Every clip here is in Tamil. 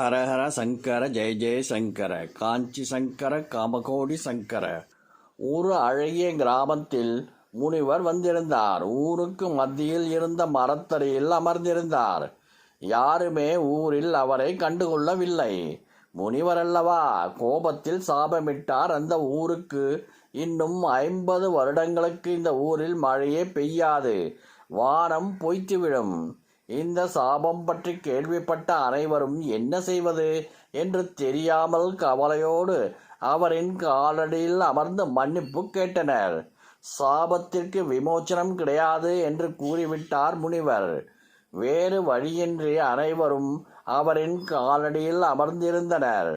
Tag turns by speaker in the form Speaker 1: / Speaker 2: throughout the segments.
Speaker 1: ஹரஹர சங்கர ஜெய ஜெய சங்கர காஞ்சி சங்கர காமகோடி சங்கர. ஒரு அழகிய கிராமத்தில் முனிவர் வந்திருந்தார். ஊருக்கு மத்தியில் இருந்த மரத்தடியில் அமர்ந்திருந்தார். யாருமே ஊரில் அவரை கண்டுகொள்ளவில்லை. முனிவர் அல்லவா கோபத்தில் சாபமிட்டார் அந்த ஊருக்கு. இன்னும் ஐம்பது வருடங்களுக்கு இந்த ஊரில் மழையே பெய்யாது. வானம் பொய்த்துவிடும். இந்த சாபம் பற்றி கேள்விப்பட்ட அனைவரும் என்ன செய்வது என்று தெரியாமல் கவலையோடு அவரின் காலடியில் அமர்ந்து மன்னிப்பு கேட்டனர். சாபத்திற்கு விமோச்சனம் கிடையாது என்று கூறிவிட்டார் முனிவர். வேறு வழியின்றி அனைவரும் அவரின் காலடியில் அமர்ந்திருந்தனர்.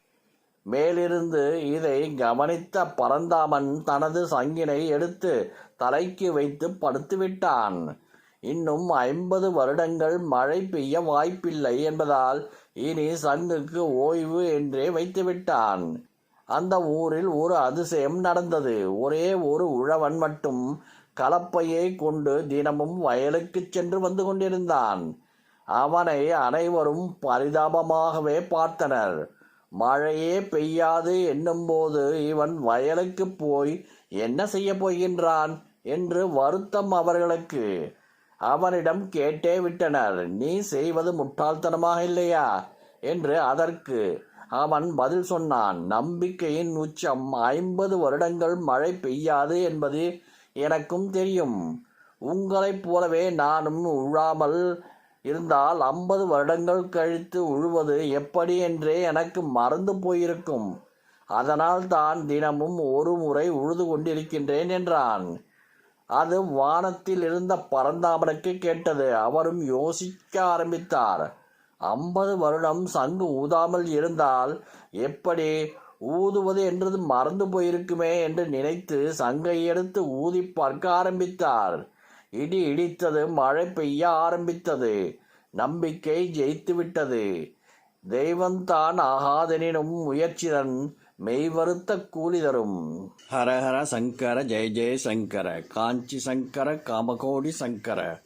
Speaker 1: மேலிருந்து இதை கவனித்த பரந்தாமன் தனது சங்கினை எடுத்து தலைக்கு வைத்து படுத்துவிட்டான். இன்னும் ஐம்பது வருடங்கள் மழை பெய்ய வாய்ப்பில்லை என்பதால் இனி சங்குக்கு ஓய்வு என்றே வைத்துவிட்டான். அந்த ஊரில் ஒரு அதிசயம் நடந்தது. ஒரே ஒரு உழவன் மட்டும் கலப்பையை கொண்டு தினமும் வயலுக்கு சென்று வந்து கொண்டிருந்தான். அவனை அனைவரும் பரிதாபமாகவே பார்த்தனர். மழையே பெய்யாது என்னும்போது இவன் வயலுக்கு போய் என்ன செய்ய போகின்றான்? என்று வருத்தம் அவர்களுக்கு. அவனிடம் கேட்டே விட்டனர் நீ செய்வது முட்டாள்தனமாக இல்லையா? என்று அதற்கு அவன் பதில் சொன்னான் நம்பிக்கையின் உச்சம் ஐம்பது வருடங்கள் மழை பெய்யாது என்பது எனக்கும் தெரியும். உங்களைப் போலவே நானும் உழாமல் இருந்தால் ஐம்பது வருடங்கள் கழித்து உழுவது எப்படி என்றே எனக்கு மறந்து போயிருக்கும். அதனால் தான் தினமும் ஒரு முறை உழுது கொண்டிருக்கின்றேன் என்றான். அது வானத்தில் இருந்த பரந்தாமனுக்கு கேட்டது. அவரும் யோசிக்க ஆரம்பித்தார். ஐம்பது வருடம் சங்கு ஊதாமல் இருந்தால் எப்படி ஊதுவது என்றது மறந்து போயிருக்குமே என்று நினைத்து சங்கை எடுத்து ஊதி பார்க்க ஆரம்பித்தார். இடி இடித்தது மழை பெய்ய ஆரம்பித்தது நம்பிக்கை ஜெயித்து விட்டது தெய்வந்தான் ஆகாதெனினும் முயற்சிதன் மெய்வருத்த கூலி தரும். ஹரஹர சங்கர ஜெய ஜெய சங்கர காஞ்சி சங்கர காமகோடி சங்கர.